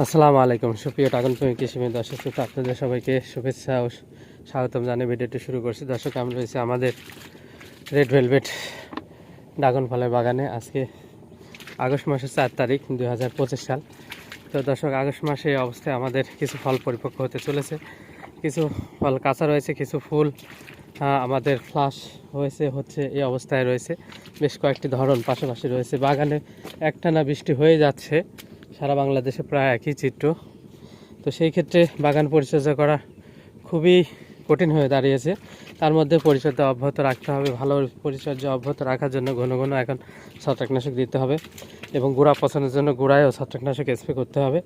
আসসালামু আলাইকুম। সুপ্রিয় টাগন প্রেমী কৃষিমী দর্শক শ্রোতা, আপনাদের সবাইকে শুভেচ্ছা ও স্বাগতম জানিয়ে ভিডিওটি শুরু করছি। দর্শক, আমরা রয়েছে আমাদের রেড ভেলভেট ড্রাগন ফলের বাগানে। আজকে আগস্ট মাসের চার তারিখ, দুই হাজার পঁচিশ সাল। তো দর্শক, আগস্ট মাসে অবস্থায় আমাদের কিছু ফল পরিপক্ক হতে চলেছে। কিছু ফল কাঁচা রয়েছে, কিছু ফুল আমাদের ফ্লাশ হয়েছে, হচ্ছে এই অবস্থায় রয়েছে। বেশ কয়েকটি ধরন পাশাপাশি রয়েছে। বাগানে একটানা বৃষ্টি হয়ে যাচ্ছে। সারা বাংলাদেশে প্রায় একই চিত্র। তো সেই ক্ষেত্রে বাগান পরিচর্যা করা খুবই কঠিন হয়ে দাঁড়িয়েছে। তার মধ্যে পরিচর্যা অব্যাহত রাখতে হবে, ভালো পরিচর্যা অব্যাহত রাখার জন্য ঘন ঘন এখন ছত্রাকনাশক দিতে হবে এবং গোড়া পছন্দের জন্য গোড়ায়ও ছত্রাকনাশক স্প্রে করতে হবে।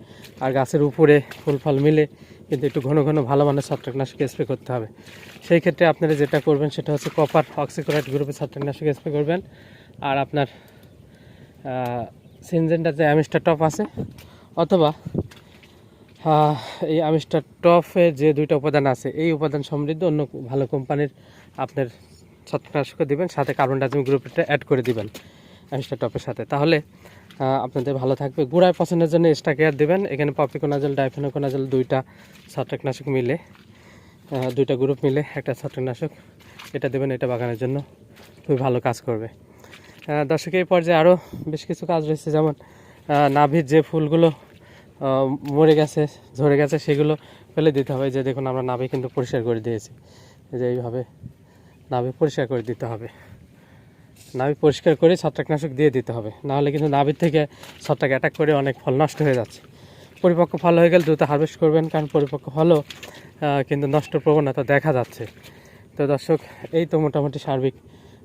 আর গাছের উপরে ফুল ফল মিলে কিন্তু একটু ঘন ঘন ভালো মানের ছত্রাকনাশক স্প্রে করতে হবে। সেই ক্ষেত্রে আপনারা যেটা করবেন সেটা হচ্ছে কপার অক্সিক্লোরাইড গ্রুপে ছত্রাকনাশক স্প্রে করবেন। আর আপনার সিনজেন্টার যে অ্যামিস্টার টপ আছে, অথবা এই আমিস্টার টপে যে দুইটা উপাদান আছে, এই উপাদান সমৃদ্ধ অন্য ভালো কোম্পানির আপনার ছত্রাকনাশক দিবেন, সাথে কার্বন ডাইঅক্সাইড গ্রুপটা অ্যাড করে দিবেন আমিস্টার টপের সাথে। তাহলে আপনাদের ভালো থাকবে। গুড়ায় পছন্দের জন্য এক্সট্রা কেয়ার দেবেন। এখানে পপিকোনাজল ডাইফেনোকোনাজল দুইটা ছত্রাকনাশক মিলে দুইটা গ্রুপ মিলে একটা ছত্রাকনাশক। এটা দেবেন, এটা বাগানের জন্য। খুবই ভালো কাজ করবে। দর্শক, এই পর্যায়ে আরও বেশ কিছু কাজ রয়েছে, যেমন নাভির যে ফুলগুলো মরে গেছে, ঝরে গেছে, সেগুলো ফেলে দিতে হবে। যে দেখুন, আমরা নাভি কিন্তু পরিষ্কার করে দিয়েছি। যে এইভাবে নাভি পরিষ্কার করে দিতে হবে। নাভি পরিষ্কার করে ছত্রাকনাশক দিয়ে দিতে হবে। নাহলে কিন্তু নাভির থেকে ছত্রাক অ্যাটাক করে অনেক ফল নষ্ট হয়ে যাচ্ছে। পরিপক্ক ফল হয়ে গেলে দ্রুত হারভেস্ট করবেন, কারণ পরিপক্ক ফলও কিন্তু নষ্ট প্রবণতা দেখা যাচ্ছে। তো দর্শক, এই তো মোটামুটি সার্বিক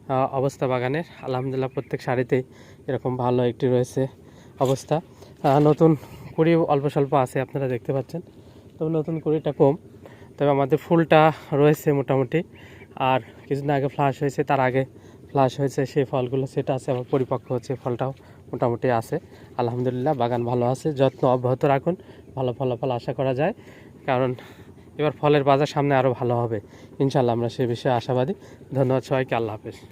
অবস্থা বাগানের। আলহামদুলিল্লাহ প্রত্যেক শাড়িতেই এরকম ভালো একটি রয়েছে অবস্থা। নতুন কুড়ি অল্প স্বল্প আছে, আপনারা দেখতে পাচ্ছেন। তবে নতুন কুড়িটা কম। তবে আমাদের ফুলটা রয়েছে মোটামুটি। আর কিছুদিন আগে ফ্লাশ হয়েছে, তার আগে ফ্লাশ হয়েছে, সেই ফলগুলো সেটা আছে, আবার পরিপক্ক হচ্ছে, ফলটাও মোটামুটি আছে। আলহামদুলিল্লাহ বাগান ভালো আছে, যত্ন অব্যাহত রাখুন, ভালো ফলাফল আশা করা যায়। কারণ এবার ফলের বাজার সামনে আরও ভালো হবে। ইনশাল্লাহ আমরা সে বিষয়ে আশাবাদী। ধন্যবাদ সবাইকে, আল্লাহ হাফেজ।